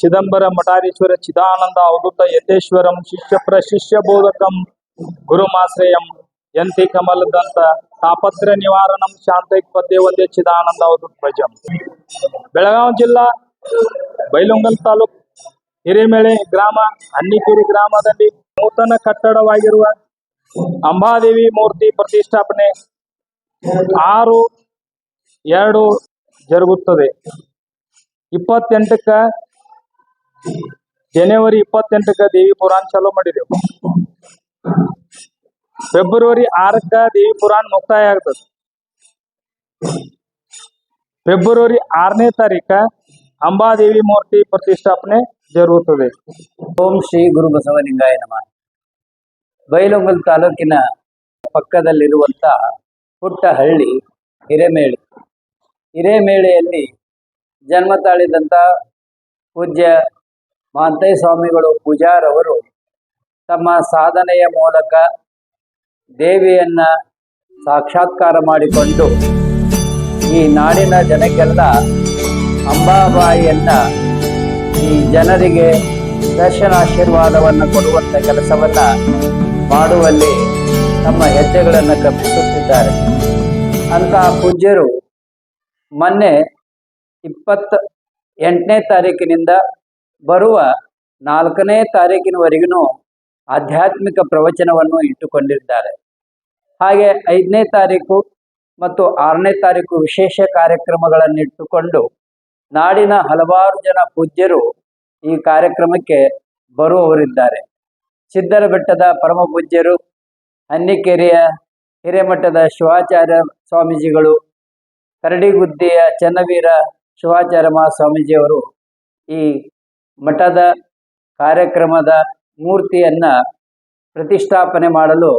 ಚಿದಂಬರ ಮಠಾಧೀಶ್ವರ ಚಿದಾನಂದ ಅವಧೂತ ಯಥೇಶ್ವರಂ ಶಿಷ್ಯ ಪ್ರಶಿಷ್ಯ ಬೋಧಕಂ ಗುರುಮಾಶ್ರಯಂ ಯಂತಿ ಕಮಲದಂತ ತಾಪತ್ರ ನಿವಾರಣಂ ಶಾಂತೈಕ್ ಪದ್ಯ ಒಂದೇ ಚಿದಾನಂದ ಅವಧೂತ ಭಜಂ. ಬೆಳಗಾವಿ ಜಿಲ್ಲಾ ಬೈಲುಂಗಲ್ ತಾಲೂಕ್ ಹಿರೇಮೆಳೆ ಗ್ರಾಮ ಅನ್ನಿಕೇರಿ ಗ್ರಾಮದಲ್ಲಿ ನೂತನ ಕಟ್ಟಡವಾಗಿರುವ ಅಂಬಾದೇವಿ ಮೂರ್ತಿ ಪ್ರತಿಷ್ಠಾಪನೆ ಆರು ಎರಡು ಜರುಗುತ್ತದೆ. ಇಪ್ಪತ್ತೆಂಟಕ್ಕ ಜನವರಿ ಇಪ್ಪತ್ತೆಂಟಕ್ಕ ದೇವಿ ಪುರಾಣ ಚಾಲೂ ಮಾಡಿದೆವು. ಫೆಬ್ರವರಿ ಆರಕ್ಕ ದೇವಿ ಪುರಾಣ ಮುಕ್ತಾಯ ಆಗ್ತದೆ. ಫೆಬ್ರವರಿ ಆರನೇ ತಾರೀಕ ಅಂಬಾದೇವಿ ಮೂರ್ತಿ ಪ್ರತಿಷ್ಠಾಪನೆ ಜರುಗುತ್ತದೆ. ಓಂ ಶ್ರೀ ಗುರು ಬಸವಲಿಂಗಾಯ ನಮಃ. ಬೈಲೊಂಗಲ್ ತಾಲೂಕಿನ ಪಕ್ಕದಲ್ಲಿರುವಂತ ಪುಟ್ಟ ಹಳ್ಳಿ ಹಿರೇಮೇಳಿ. ಹಿರೇಮೇಳೆಯಲ್ಲಿ ಜನ್ಮ ತಾಳಿದಂತ ಪೂಜ್ಯ ಮಹಾಂತಯ್ಯ ಸ್ವಾಮಿಗಳು ಪೂಜಾರವರು ತಮ್ಮ ಸಾಧನೆಯ ಮೂಲಕ ದೇವಿಯನ್ನ ಸಾಕ್ಷಾತ್ಕಾರ ಮಾಡಿಕೊಂಡು ಈ ನಾಡಿನ ಜನಕ್ಕೆಲ್ಲ ಅಂಬಾಬಾಯಿಯನ್ನ ಈ ಜನರಿಗೆ ದರ್ಶನ ಆಶೀರ್ವಾದವನ್ನು ಕೊಡುವಂಥ ಕೆಲಸವನ್ನ ಮಾಡುವಲ್ಲಿ ತಮ್ಮ ಹೆಜ್ಜೆಗಳನ್ನು ಕಪ್ಪಿಸುತ್ತಿದ್ದಾರೆ ಅಂತ ಪೂಜ್ಯರು ಮೊನ್ನೆ ಇಪ್ಪತ್ತ ಎಂಟನೇ ತಾರೀಕಿನಿಂದ ಬರುವ ನಾಲ್ಕನೇ ತಾರೀಕಿನವರೆಗೂ ಆಧ್ಯಾತ್ಮಿಕ ಪ್ರವಚನವನ್ನು ಇಟ್ಟುಕೊಂಡಿದ್ದಾರೆ. ಹಾಗೆ ಐದನೇ ತಾರೀಕು ಮತ್ತು ಆರನೇ ತಾರೀಕು ವಿಶೇಷ ಕಾರ್ಯಕ್ರಮಗಳನ್ನಿಟ್ಟುಕೊಂಡು ನಾಡಿನ ಹಲವಾರು ಜನ ಪೂಜ್ಯರು ಈ ಕಾರ್ಯಕ್ರಮಕ್ಕೆ ಬರುವವರಿದ್ದಾರೆ. ಸಿದ್ದರ ಬೆಟ್ಟದ ಪರಮ ಪೂಜ್ಯರು, ಹನ್ನಿಕೆರೆಯ ಹಿರೇಮಠದ ಶಿವಾಚಾರ್ಯ ಸ್ವಾಮೀಜಿಗಳು ಕರಡಿಗುದ್ದಿಯ ಚನ್ನವೀರ ಶಿವಾಚಾರ್ಯ ಮಹಾಸ್ವಾಮೀಜಿಯವರು ಈ ಮಠದ ಕಾರ್ಯಕ್ರಮದ ಮೂರ್ತಿಯನ್ನ ಪ್ರತಿಷ್ಠಾಪನೆ ಮಾಡಲು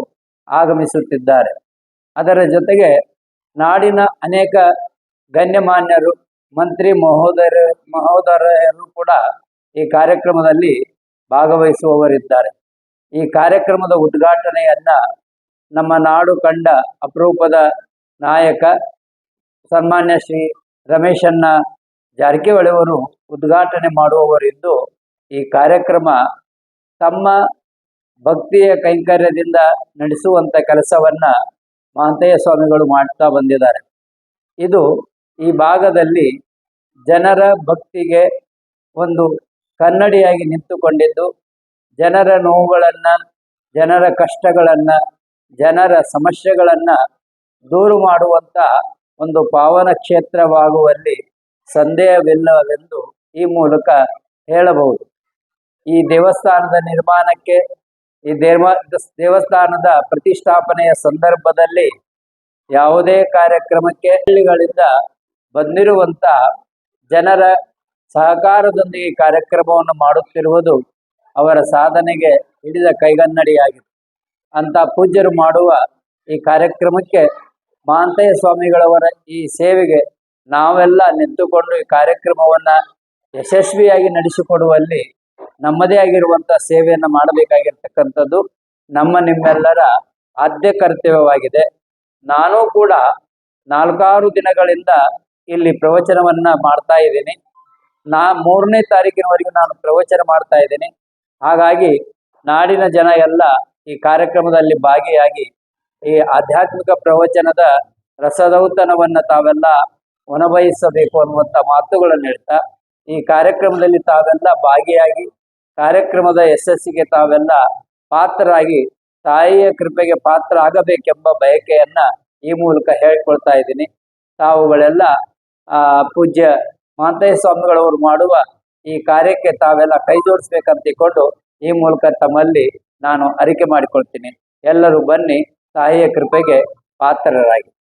ಆಗಮಿಸುತ್ತಿದ್ದಾರೆ. ಅದರ ಜೊತೆಗೆ ನಾಡಿನ ಅನೇಕ ಗಣ್ಯಮಾನ್ಯರು, ಮಂತ್ರಿ ಮಹೋದರ, ಮಹೋದರರು ಕೂಡ ಈ ಕಾರ್ಯಕ್ರಮದಲ್ಲಿ ಭಾಗವಹಿಸುವವರಿದ್ದಾರೆ. ಈ ಕಾರ್ಯಕ್ರಮದ ಉದ್ಘಾಟನೆಯನ್ನ ನಮ್ಮ ನಾಡು ಕಂಡ ಅಪರೂಪದ ನಾಯಕ, ಸನ್ಮಾನ್ಯ ಶ್ರೀ ರಮೇಶನ್ನ ಜಾರಕಿಹೊಳಿಯವರು ಉದ್ಘಾಟನೆ ಮಾಡುವವರಿದ್ದು ಈ ಕಾರ್ಯಕ್ರಮ ತಮ್ಮ ಭಕ್ತಿಯ ಕೈಂಕರ್ಯದಿಂದ ನಡೆಸುವಂತ ಕೆಲಸವನ್ನ ಮಾಂತಯ್ಯ ಸ್ವಾಮಿಗಳು ಮಾಡ್ತಾ ಬಂದಿದ್ದಾರೆ. ಇದು ಈ ಭಾಗದಲ್ಲಿ ಜನರ ಭಕ್ತಿಗೆ ಒಂದು ಕನ್ನಡಿಯಾಗಿ ನಿಂತುಕೊಂಡಿದ್ದು, ಜನರ ನೋವುಗಳನ್ನು, ಜನರ ಕಷ್ಟಗಳನ್ನು, ಜನರ ಸಮಸ್ಯೆಗಳನ್ನು ದೂರು ಮಾಡುವಂತ ಒಂದು ಪಾವನ ಕ್ಷೇತ್ರವಾಗುವಲ್ಲಿ ಸಂದೇಹವಿಲ್ಲವೆಂದು ಈ ಮೂಲಕ ಹೇಳಬಹುದು. ಈ ದೇವಸ್ಥಾನದ ನಿರ್ಮಾಣಕ್ಕೆ, ಈ ದೇವ ದೇವಸ್ಥಾನದ ಪ್ರತಿಷ್ಠಾಪನೆಯ ಸಂದರ್ಭದಲ್ಲಿ ಯಾವುದೇ ಕಾರ್ಯಕ್ರಮಕ್ಕೆ ಹಳ್ಳಿಗಳಿಂದ ಬಂದಿರುವಂತ ಜನರ ಸಹಕಾರದೊಂದಿಗೆ ಕಾರ್ಯಕ್ರಮವನ್ನು ಮಾಡುತ್ತಿರುವುದು ಅವರ ಸಾಧನೆಗೆ ಹಿಡಿದ ಕೈಗನ್ನಡಿಯಾಗಿದೆ. ಅಂತ ಪೂಜ್ಯರು ಮಾಡುವ ಈ ಕಾರ್ಯಕ್ರಮಕ್ಕೆ ಮಾಂತಯ್ಯ ಸ್ವಾಮಿಗಳವರ ಈ ಸೇವೆಗೆ ನಾವೆಲ್ಲ ನಿಂತುಕೊಂಡು ಈ ಕಾರ್ಯಕ್ರಮವನ್ನ ಯಶಸ್ವಿಯಾಗಿ ನಡೆಸಿಕೊಡುವಲ್ಲಿ ನಮ್ಮದೇ ಆಗಿರುವಂತಹ ಸೇವೆಯನ್ನು ಮಾಡಬೇಕಾಗಿರ್ತಕ್ಕಂಥದ್ದು ನಮ್ಮ ನಿಮ್ಮೆಲ್ಲರ ಆದ್ಯ ಕರ್ತವ್ಯವಾಗಿದೆ. ನಾನು ಕೂಡ ನಾಲ್ಕಾರು ದಿನಗಳಿಂದ ಇಲ್ಲಿ ಪ್ರವಚನವನ್ನ ಮಾಡ್ತಾ ಇದ್ದೀನಿ. ನಾ ಮೂರನೇ ತಾರೀಕಿನವರೆಗೂ ನಾನು ಪ್ರವಚನ ಮಾಡ್ತಾ ಇದ್ದೀನಿ. ಹಾಗಾಗಿ ನಾಡಿನ ಜನ ಎಲ್ಲ ಈ ಕಾರ್ಯಕ್ರಮದಲ್ಲಿ ಭಾಗಿಯಾಗಿ ಈ ಆಧ್ಯಾತ್ಮಿಕ ಪ್ರವಚನದ ರಸದೌತಣವನ್ನ ತಾವೆಲ್ಲ ಒಣಬಯಿಸಬೇಕು ಅನ್ನುವಂಥ ಮಾತುಗಳನ್ನು ಹೇಳ್ತಾ, ಈ ಕಾರ್ಯಕ್ರಮದಲ್ಲಿ ತಾವೆಲ್ಲ ಭಾಗಿಯಾಗಿ, ಕಾರ್ಯಕ್ರಮದ ಯಶಸ್ಸಿಗೆ ತಾವೆಲ್ಲ ಪಾತ್ರರಾಗಿ, ತಾಯಿಯ ಕೃಪೆಗೆ ಪಾತ್ರ ಆಗಬೇಕೆಂಬ ಬಯಕೆಯನ್ನ ಈ ಮೂಲಕ ಹೇಳ್ಕೊಳ್ತಾ ಇದ್ದೀನಿ. ತಾವುಗಳೆಲ್ಲ, ಆ, ಪೂಜ್ಯ ಮಾಂತಯ್ಯ ಸ್ವಾಮಿಗಳವರು ಮಾಡುವ ಈ ಕಾರ್ಯಕ್ಕೆ ತಾವೆಲ್ಲ ಕೈ ಜೋಡಿಸ್ಬೇಕಂತ ತಿಳ್ಕೊಂಡು ಈ ಮೂಲಕ ತಮ್ಮಲ್ಲಿ ನಾನು ಅರಿಕೆ ಮಾಡಿಕೊಳ್ತೀನಿ. ಎಲ್ಲರೂ ಬನ್ನಿ, ತಾಯಿಯ ಕೃಪೆಗೆ ಪಾತ್ರರಾಗಿ.